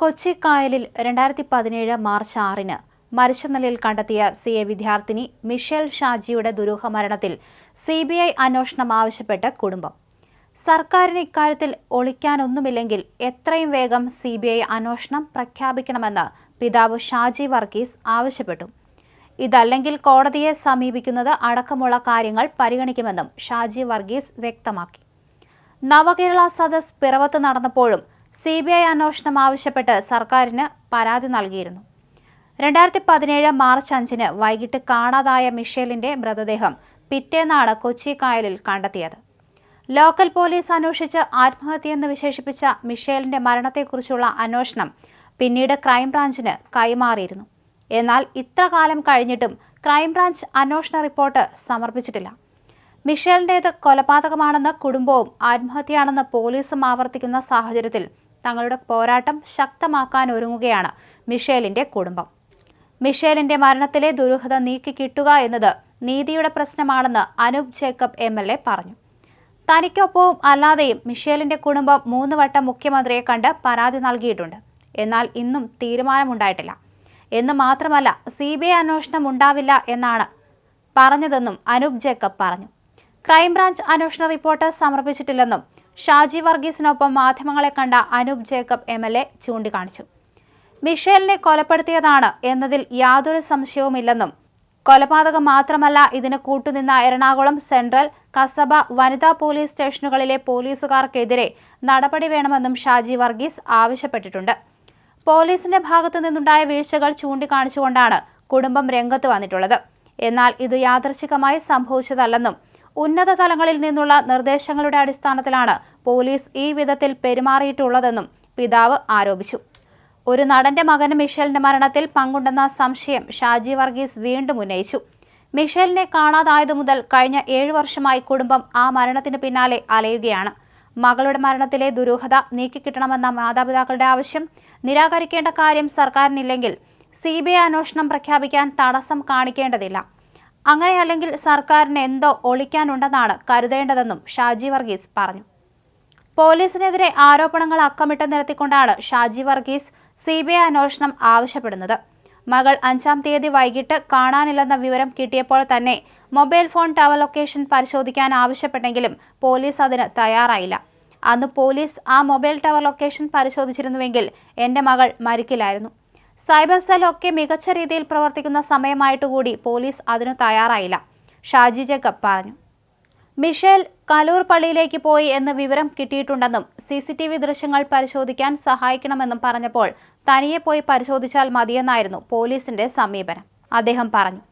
കൊച്ചി കായലിൽ രണ്ടായിരത്തി പതിനേഴ് മാർച്ച് ആറിന് മരിച്ച നിലയിൽ കണ്ടെത്തിയ സി എ വിദ്യാർത്ഥിനി മിഷേൽ ഷാജിയുടെ ദുരൂഹ മരണത്തിൽ സി ബി ഐ അന്വേഷണം ആവശ്യപ്പെട്ട് കുടുംബം. സർക്കാരിന് ഇക്കാര്യത്തിൽ ഒളിക്കാനൊന്നുമില്ലെങ്കിൽ എത്രയും വേഗം സി ബി ഐ അന്വേഷണം പ്രഖ്യാപിക്കണമെന്ന് പിതാവ് ഷാജി വർഗീസ് ആവശ്യപ്പെട്ടു. ഇതല്ലെങ്കിൽ കോടതിയെ സമീപിക്കുന്നത് അടക്കമുള്ള കാര്യങ്ങൾ പരിഗണിക്കുമെന്നും ഷാജി വർഗീസ് വ്യക്തമാക്കി. നവകേരള സദസ് പിറവത്ത് നടന്നപ്പോഴും സി ബി ഐ അന്വേഷണം ആവശ്യപ്പെട്ട് സർക്കാരിന് പരാതി നൽകിയിരുന്നു. രണ്ടായിരത്തി പതിനേഴ് മാർച്ച് അഞ്ചിന് വൈകിട്ട് കാണാതായ മിഷേലിന്റെ മൃതദേഹം പിറ്റേന്നാണ് കൊച്ചി കായലിൽ കണ്ടെത്തിയത്. ലോക്കൽ പോലീസ് അന്വേഷിച്ച് ആത്മഹത്യയെന്ന് വിശേഷിപ്പിച്ച മിഷേലിന്റെ മരണത്തെക്കുറിച്ചുള്ള അന്വേഷണം പിന്നീട് ക്രൈംബ്രാഞ്ചിന് കൈമാറിയിരുന്നു. എന്നാൽ ഇത്ര കാലം കഴിഞ്ഞിട്ടും ക്രൈംബ്രാഞ്ച് അന്വേഷണ റിപ്പോർട്ട് സമർപ്പിച്ചിട്ടില്ല. മിഷേലിന്റേത് കൊലപാതകമാണെന്ന് കുടുംബവും ആത്മഹത്യയാണെന്ന് പോലീസും ആവർത്തിക്കുന്ന സാഹചര്യത്തിൽ തങ്ങളുടെ പോരാട്ടം ശക്തമാക്കാൻ ഒരുങ്ങുകയാണ് മിഷേലിന്റെ കുടുംബം. മിഷേലിന്റെ മരണത്തിലെ ദുരൂഹത നീക്കി കിട്ടുക എന്നത് നീതിയുടെ പ്രശ്നമാണെന്ന് Anoop Jacob M L A പറഞ്ഞു. തനിക്കൊപ്പവും അല്ലാതെയും മിഷേലിന്റെ കുടുംബം മൂന്ന് വട്ടം മുഖ്യമന്ത്രിയെ കണ്ട് പരാതി നൽകിയിട്ടുണ്ട്. എന്നാൽ ഇന്നും തീരുമാനമുണ്ടായിട്ടില്ല. എന്ന് മാത്രമല്ല സി ബി ഐ അന്വേഷണം ഉണ്ടാവില്ല എന്നാണ് പറഞ്ഞതെന്നും അനൂപ് ജേക്കബ് പറഞ്ഞു. ക്രൈംബ്രാഞ്ച് അന്വേഷണ റിപ്പോർട്ട് സമർപ്പിച്ചിട്ടില്ലെന്നും ഷാജി വർഗീസിനൊപ്പം മാധ്യമങ്ങളെ കണ്ട Anoop Jacob M L A ചൂണ്ടിക്കാണിച്ചു. മിഷേലിനെ കൊലപ്പെടുത്തിയതാണ് എന്നതിൽ യാതൊരു സംശയവുമില്ലെന്നും കൊലപാതകം മാത്രമല്ല ഇതിന് കൂട്ടുനിന്ന എറണാകുളം സെൻട്രൽ കസബ വനിതാ പോലീസ് സ്റ്റേഷനുകളിലെ പോലീസുകാർക്കെതിരെ നടപടി വേണമെന്നും ഷാജി വർഗീസ് ആവശ്യപ്പെട്ടിട്ടുണ്ട്. പോലീസിന്റെ ഭാഗത്തു നിന്നുണ്ടായ വീഴ്ചകൾ ചൂണ്ടിക്കാണിച്ചുകൊണ്ടാണ് കുടുംബം രംഗത്ത് വന്നിട്ടുള്ളത്. എന്നാൽ ഇത് യാദർച്ഛികമായി സംഭവിച്ചതല്ലെന്നും ഉന്നത തലങ്ങളിൽ നിന്നുള്ള നിർദ്ദേശങ്ങളുടെ അടിസ്ഥാനത്തിലാണ് പോലീസ് ഈ വിധത്തിൽ പെരുമാറിയിട്ടുള്ളതെന്നും പിതാവ് ആരോപിച്ചു. ഒരു നടന്റെ മകന് മിഷേലിന്റെ മരണത്തിൽ പങ്കുണ്ടെന്ന സംശയം ഷാജി വർഗീസ് വീണ്ടും ഉന്നയിച്ചു. മിഷേലിനെ കാണാതായതു മുതൽ കഴിഞ്ഞ ഏഴു വർഷമായി കുടുംബം ആ മരണത്തിന് പിന്നാലെ അലയുകയാണ്. മകളുടെ മരണത്തിലെ ദുരൂഹത നീക്കിക്കിട്ടണമെന്ന മാതാപിതാക്കളുടെ ആവശ്യം നിരാകരിക്കേണ്ട കാര്യം സർക്കാരിനില്ലെങ്കിൽ സി ബി ഐ അന്വേഷണം പ്രഖ്യാപിക്കാൻ തടസ്സം കാണിക്കേണ്ടതില്ല. അങ്ങനെയല്ലെങ്കിൽ സർക്കാരിന് എന്തോ ഒളിക്കാനുണ്ടെന്നാണ് കരുതേണ്ടതെന്നും ഷാജി വർഗീസ് പറഞ്ഞു. പോലീസിനെതിരെ ആരോപണങ്ങൾ അക്കമിട്ട് നിരത്തിക്കൊണ്ടാണ് Shaji Varghese C B I അന്വേഷണം ആവശ്യപ്പെടുന്നത്. മകൾ അഞ്ചാം തീയതി വൈകിട്ട് കാണാനില്ലെന്ന വിവരം കിട്ടിയപ്പോൾ തന്നെ മൊബൈൽ ഫോൺ ടവർ ലൊക്കേഷൻ പരിശോധിക്കാൻ ആവശ്യപ്പെട്ടെങ്കിലും പോലീസ് അതിന് തയ്യാറായില്ല. അന്ന് പോലീസ് ആ മൊബൈൽ ടവർ ലൊക്കേഷൻ പരിശോധിച്ചിരുന്നുവെങ്കിൽ എന്റെ മകൾ മരിക്കില്ലായിരുന്നു. സൈബർ സെൽ ഒക്കെ മികച്ച രീതിയിൽ പ്രവർത്തിക്കുന്ന സമയമായിട്ടുകൂടി പോലീസ് അതിനു തയ്യാറായില്ല. ഷാജി ജേക്കബ് പറഞ്ഞു. മിഷേൽ കലൂർ പള്ളിയിലേക്ക് പോയി എന്ന് വിവരം കിട്ടിയിട്ടുണ്ടെന്നും സി സി ടി വി ദൃശ്യങ്ങൾ പരിശോധിക്കാൻ സഹായിക്കണമെന്നും പറഞ്ഞപ്പോൾ തനിയെ പോയി പരിശോധിച്ചാൽ മതിയെന്നായിരുന്നു പോലീസിന്റെ സമീപനം. അദ്ദേഹം പറഞ്ഞു.